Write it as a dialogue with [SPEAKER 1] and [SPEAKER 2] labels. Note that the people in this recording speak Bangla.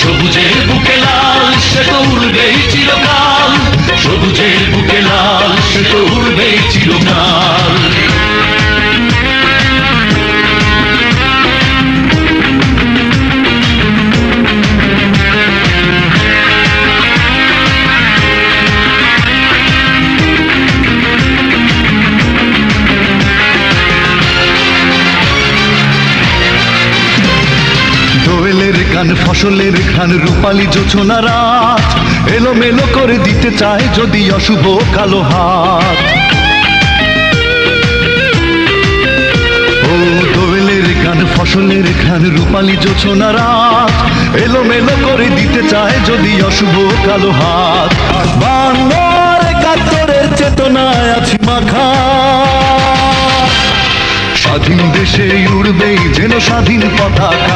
[SPEAKER 1] সবুজের গান ফসলের ঘ্রাণ রূপালি জোছনা রাত। এলোমেলো করে দিতে চায় যদি অশুভ কালো হাত। ফসলের ঘ্রাণ রূপালি জোছনা রাত। এলোমেলো করে দিতে চায় যদি অশুভ কালো হাত। বাংলার একাত্তরের চেতনায় আছি মাখা। স্বাধীন দেশে উড়বেই যেন স্বাধীন পতাকা।